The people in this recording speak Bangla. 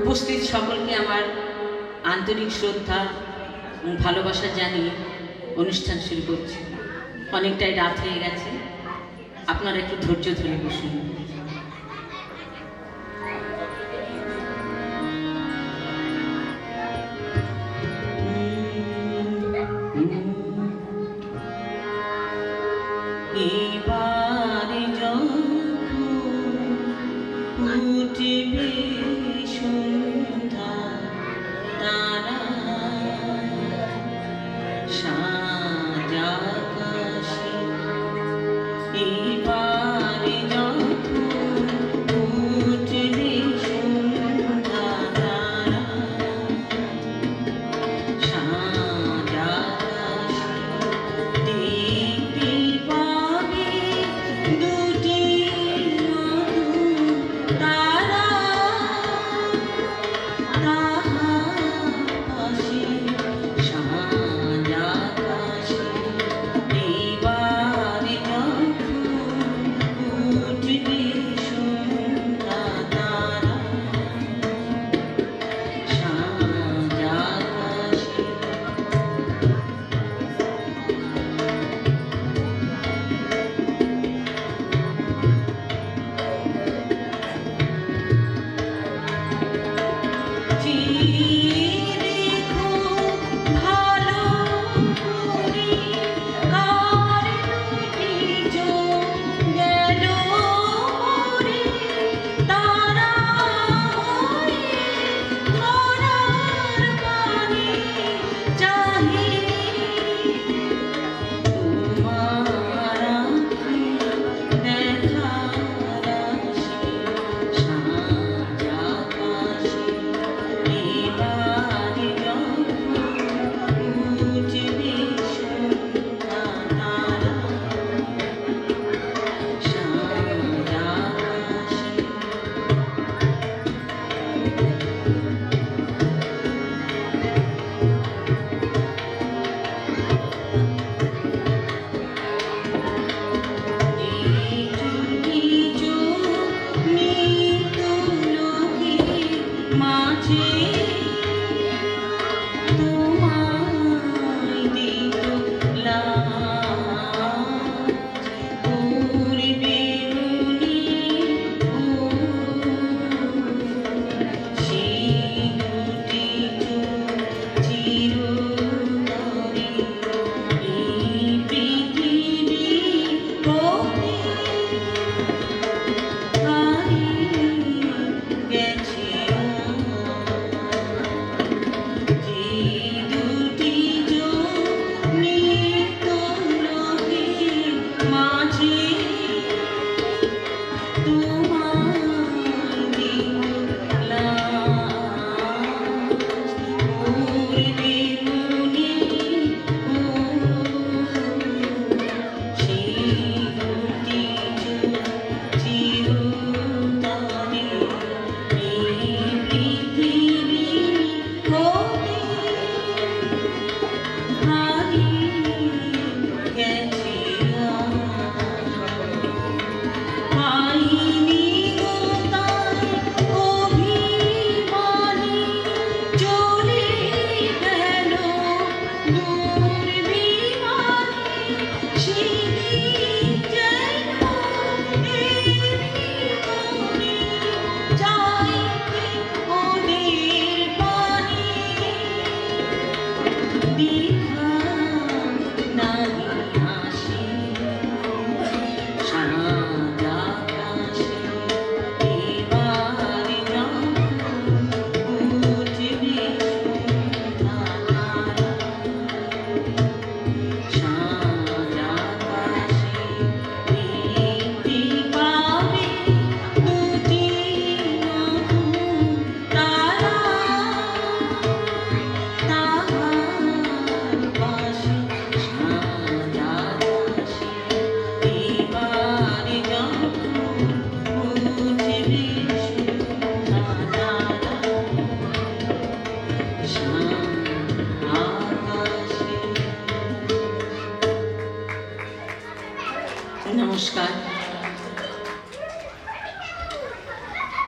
উপস্থিত সকলকে আমার আন্তরিক শ্রদ্ধা এবং ভালোবাসা জানিয়ে অনুষ্ঠান শুরু করছি। অনেকটাই রাত হয়ে গেছে। আপনারা একটু ধৈর্য ধরে বসুন। উঠিবে শুন to be